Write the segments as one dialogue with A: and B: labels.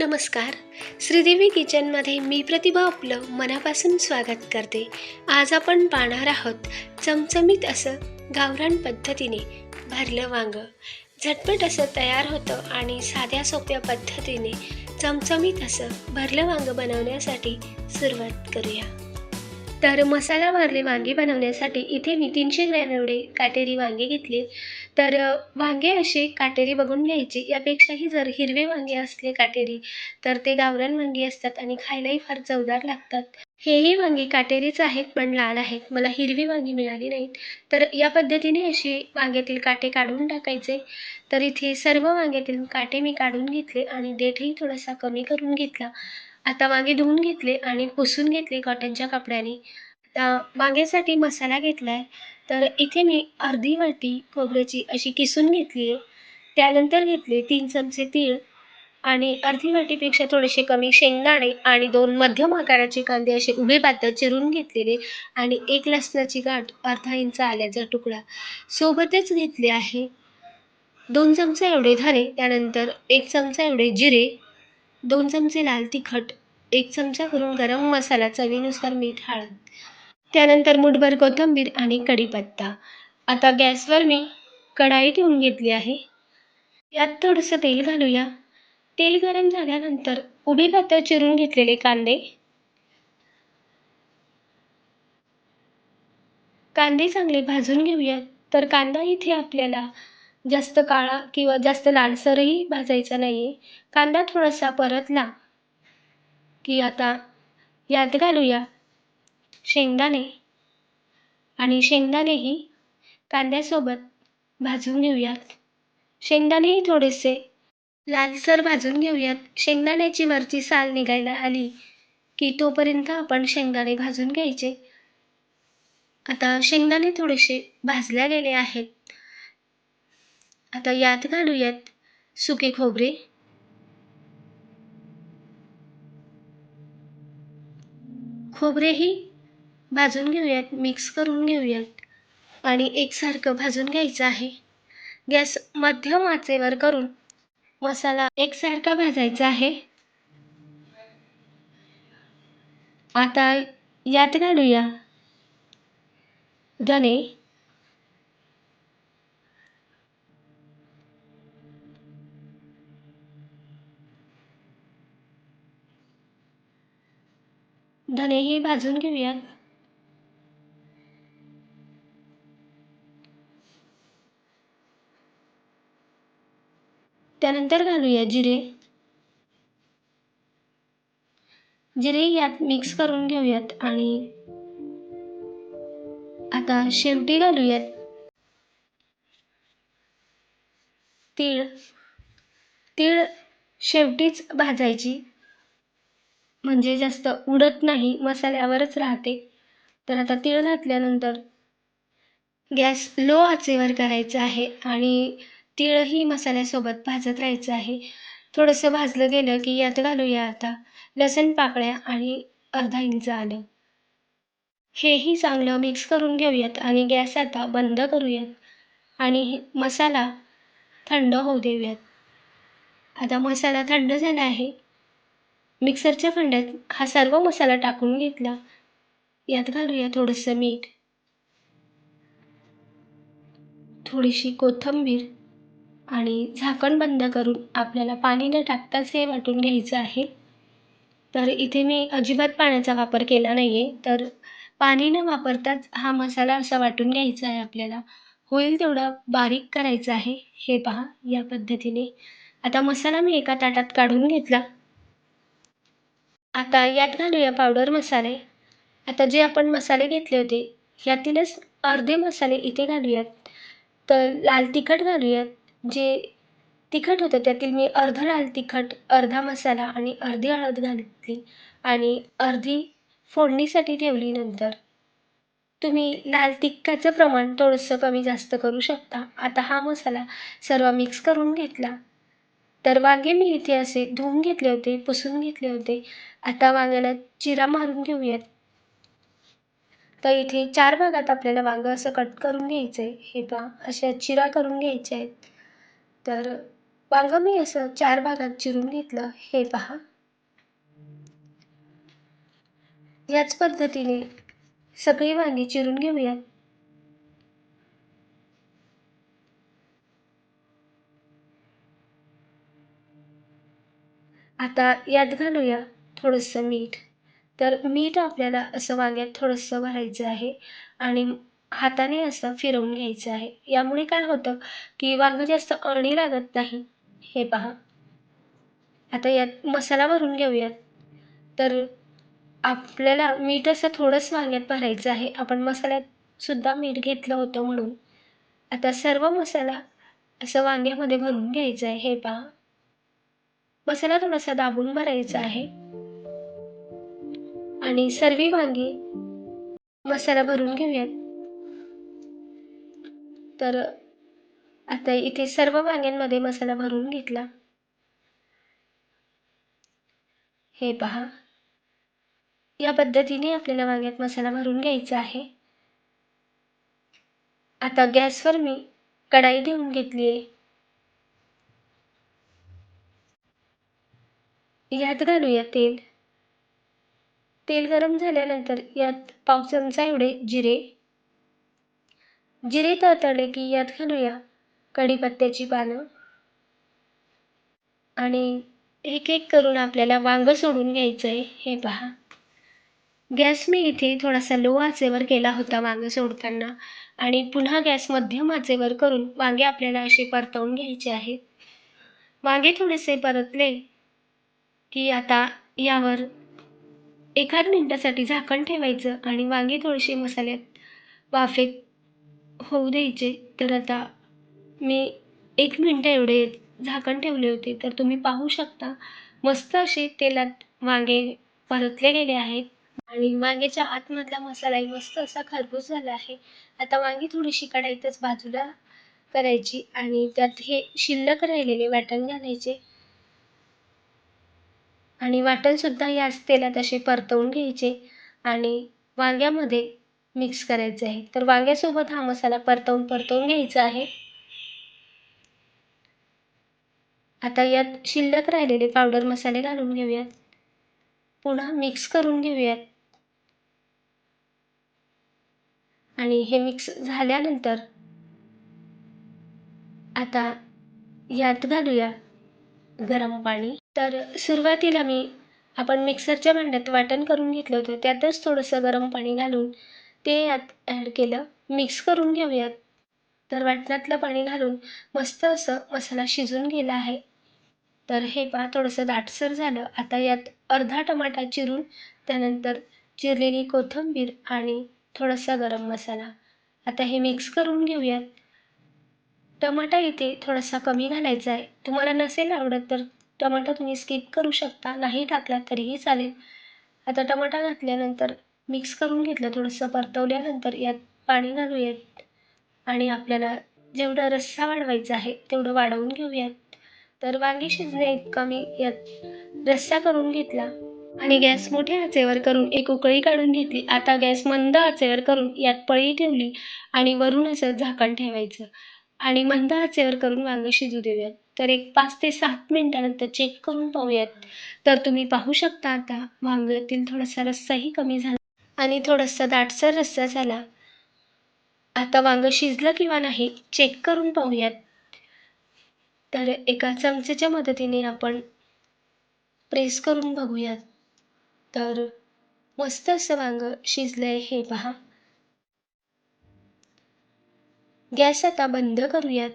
A: नमस्कार. श्रीदेवी किचनमध्ये मी प्रतिभा आपलं मनापासून स्वागत करते. आज आपण पाहणार आहोत चमचमीत असं गावरान पद्धतीने भरलं वांगं. झटपट असं तयार होतं आणि साध्या सोप्या पद्धतीने चमचमीत असं भरलं वांगं बनवण्यासाठी सुरुवात करूया. तर मसाला भरले वांगे बनवण्यासाठी इथे मी तीनशे ग्रॅम एवढे काटेरी वांगे घेतले. तर वांगे असे काटेरी बघून घ्यायचे. यापेक्षाही जर हिरवे वांगे असले काटेरी तर ते गावरान वांगी असतात आणि खायलाही फार चवदार लागतात. हेही वांगी काटेरीच आहेत पण लाल आहेत. मला हिरवी वांगी मिळाली नाहीत. तर या पद्धतीने असे वांग्यातील काटे काढून टाकायचे. तर इथे सर्व वांग्यातील काटे मी काढून घेतले आणि देठही थोडासा कमी करून घेतला. आता वांगे धुवून घेतले आणि पुसून घेतले कॉटनच्या कपड्याने. त्या वांग्यासाठी मसाला घेतला आहे तर इथे मी अर्धी वाटी खोबऱ्याची अशी किसून घेतली आहे. त्यानंतर घेतले तीन चमचे तीळ आणि अर्धी वाटीपेक्षा थोडेसे कमी शेंगदाणे आणि दोन मध्यम आकाराचे कांदे असे उभे पातळ चिरून घेतलेले आणि एक लसणाची गाठ अर्धा इंच आल्याचा तुकडा सोबतच घेतले आहे. दोन चमचे एवढे धने त्यानंतर एक चमचा एवढे जिरे दोन चमचे लाल तिखट एक चमचा करून गरम मसाला चवीनुसार मीठ हळद त्यानंतर मुठभर कोथिंबीर आणि कढीपत्ता. आता गॅसवर मी कढाई ठेवून घेतली आहे. यात थोडंसं तेल घालूया. तेल गरम झाल्यानंतर उभे पातळ चिरून घेतलेले कांदे. कांदे चांगले भाजून घेऊयात. तर कांदा इथे आपल्याला जास्त काळा किंवा जास्त लालसरही भाजायचा नाही आहे कांदा थोडासा परतला की आता यात घालूया. शेंगदाणे. आणि शेंगदाणेही कांद्यासोबत भाजून घेऊयात. शेंगदाणेही थोडेसे लालसर भाजून घेऊयात. शेंगदाण्याची वरची साल निघायला आली की तोपर्यंत आपण शेंगदाणे भाजून घ्यायचे. आता शेंगदाणे थोडेसे भाजल्या गेले आहेत. आता यात घालूयात सुके खोबरे. खोबरेही भाजून घेऊयात मिक्स करून घेऊयात. आणि एकसारखं भाजून घ्यायचं आहे. गॅस मध्यम आचेवर करून मसाला एकसारखा भाजायचा आहे. आता यात काढूया धने. ही भाजून घेऊयात. त्यानंतर घालूया जिरे. जिरे यात मिक्स करून घेऊयात आणि आता शेवटी घालूयात. तीळ. तीळ शेवटीच भाजायची. म्हणजे जास्त उडत नाही मसाल्यावरच राहते. तर आता तीळ घातल्यानंतर गॅस लो आचेवर करायचा आहे आणि तीळही मसाल्यासोबत भाजत राहायचं आहे. थोडंसं भाजलं गेलं की यात घालूया आता. लसण पाकळ्या आणि अर्धा इंच आलं. हेही चांगलं मिक्स करून घेऊयात आणि गॅस आता बंद करूयात. आणि हे मसाला थंड होऊ देऊयात. आता मसाला थंड झाला आहे. मिक्सरच्या भांड्यात हा सर्व मसाला टाकून घेतला. यात घालूया थोडंसं मीठ. थोडीशी कोथिंबीर. आणि झाकण बंद करून आपल्याला पाणी न टाकताच हे वाटून घ्यायचं आहे. तर इथे मी अजिबात पाण्याचा वापर केला नाही आहे तर पाणी न वापरताच हा मसाला असा वाटून घ्यायचा आहे आपल्याला. होईल तेवढा बारीक करायचा आहे. हे पहा या पद्धतीने. आता मसाला मी एका ताटात काढून घेतला. आता यात घालूया पावडर मसाले. आता जे आपण मसाले घेतले होते यातीलच अर्धे मसाले इथे घालूयात. तर लाल तिखट घालूयात. जे तिखट होतं त्यातील मी अर्धं लाल तिखट अर्धा मसाला आणि अर्धी हळद घातली आणि अर्धी फोडणीसाठी ठेवली नंतर. तुम्ही लाल तिखटाचं प्रमाण थोडंसं कमी जास्त करू शकता. आता हा मसाला सर्व मिक्स करून घेतला. तर वांगे मी इथे असे धुवून घेतले होते पुसून घेतले होते. आता वांग्याला चिरा मारून घेऊयात. तर इथे चार भागात आपल्याला वांगं असं कट करून घ्यायचं आहे हे पहा अशा चिरा करून घ्यायच्या आहेत. तर वांग मी असं चार भागात चिरून घेतलं. हे पहा. याच पद्धतीने सगळी वांगी चिरून घेऊयात. आता यात घालूया थोडंसं मीठ. तर मीठ आपल्याला असं वांग्यात थोडंसं भरायचं आहे आणि हाताने असं फिरवून घ्यायचं आहे. यामुळे काय होतं की वांगं जास्त अळणी लागत नाही. हे पहा. आता यात मसाला भरून घेऊयात. तर आपल्याला मीठ असं थोडंच वांग्यात भरायचं आहे. आपण मसाल्यात सुद्धा मीठ घेतलं होतं म्हणून. आता सर्व मसाला असं वांग्यामध्ये भरून घ्यायचं आहे. हे पहा. मसाला थोडासा दाबून भरायचा आहे. आणि सर्व वांगी मसाला भरून घेऊयात. तर आता इथे सर्व वांग्यांमध्ये मसाला भरून घेतला. हे पहा. या पद्धतीने आपल्याला वांग्यात मसाला भरून घ्यायचा आहे. आता गॅसवर मी कढाई ठेवून घेतली आहे. यात घालूया तेल. तेल गरम झाल्यानंतर यात पाव चमचा एवढे जिरे जिरे तळतळले की यात घालूया कढीपत्त्याची पानं. आणि एक एक करून आपल्याला वांगं सोडून घ्यायचं आहे हे पहा. गॅस मी इथे थोडासा लो आचेवर केला होता वांगं सोडताना आणि पुन्हा गॅस मध्यम आचेवर करून वांगे आपल्याला असे परतवून घ्यायचे आहेत. वांगे थोडेसे परतले की आता यावर एखाद मिनटासाठी झाकण ठेवायचं आणि वांगे थोडेसे मसाल्यात वाफेत होऊ द्यायचे. तर आता मी एक मिनटं एवढे झाकण ठेवले होते. तर तुम्ही पाहू शकता मस्त असे तेलात वांगे परतले गेले आहेत. आणि वांग्याच्या आतमधला मसालाही मस्त असा खरपूस झाला आहे. आता वांगी थोडीशी कढाईतच बाजूला करायची आणि त्यात हे शिल्लक राहिलेले वाटण घालायचे. आणि वाटणसुद्धा याच तेलात असे परतवून घ्यायचे. आणि वांग्यामध्ये मिक्स करायचे आहे. तर वांग्यासोबत हा मसाला परतवून परतवून घ्यायचा आहे. आता यात शिल्लक राहिलेले पावडर मसाले घालून घेऊयात. पुन्हा मिक्स करून घेऊयात. आणि हे मिक्स झाल्यानंतर आता यात घालूया गरम पाणी. तर सुरुवातीला मी आपण मिक्सरच्या भांड्यात वाटण करून घेतलं होतं. त्यातच थोडंसं गरम पाणी घालून ते यात ॲड केलं. मिक्स करून घेऊयात. तर वाटणातलं पाणी घालून मस्त असं मसाला शिजून गेला आहे. तर हे पहा थोडंसं दाटसर झालं. आता यात अर्धा टमाटा चिरून त्यानंतर चिरलेली कोथिंबीर आणि थोडासा गरम मसाला. आता हे मिक्स करून घेऊयात. टमाटा इथे थोडासा कमी घालायचा आहे. तुम्हाला नसेल आवडत तर टमाटा तुम्ही स्किप करू शकता. नाही टाकला तरीही चालेल. आता टमाटा घातल्यानंतर मिक्स करून घेतलं थोडंसं परतवल्यानंतर यात पाणी घालूयात. आणि आपल्याला जेवढा रस्सा वाढवायचा आहे तेवढं वाढवून घेऊयात. तर वांगी शिजण्या इतका मी यात रस्सा करून घेतला. आणि गॅस मोठ्या आचेवर करून एक उकळी काढून घेतली. आता गॅस मंद आचेवर करून यात पळी ठेवली आणि वरून असं झाकण ठेवायचं. आणि मंद आचेवर करून वांगे शिजू देऊयात. तर एक पाच ते सात मिनिटानंतर चेक करून पाहूयात. तर तुम्ही पाहू शकता आता वांग्यातील थोडासा रस्साही कमी झाला. आणि थोडासा दाटसर रस्सा झाला. आता वांगं शिजलं किंवा नाही चेक करून पाहूयात. तर एका चमचेच्या मदतीने आपण प्रेस करून बघूयात. तर मस्त असं वांग शिजलंय हे पहा. गॅस आता बंद करूयात.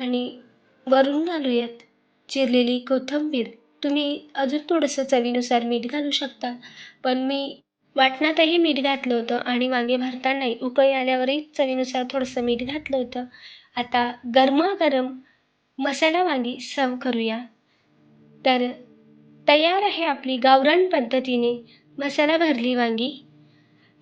A: आणि वरून घालूयात चिरलेली कोथिंबीर. तुम्ही अजून थोडंसं चवीनुसार मीठ घालू शकता. पण मी वाटणातही मीठ घातलं होतं आणि वांगे भरतानाही उकळी आल्यावरही चवीनुसार थोडंसं मीठ घातलं होतं. आता गरमागरम मसाला वांगी सर्व करूया. तर तयार आहे आपली गावरान पद्धतीने मसाला भरली वांगी.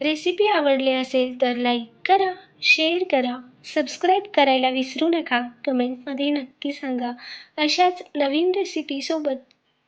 A: रेसिपी आवडली असेल तर लाईक करा शेअर करा सबस्क्राईब करायला विसरू नका. कमेंटमध्ये नक्की सांगा. अशाच नवीन रेसिपीसोबत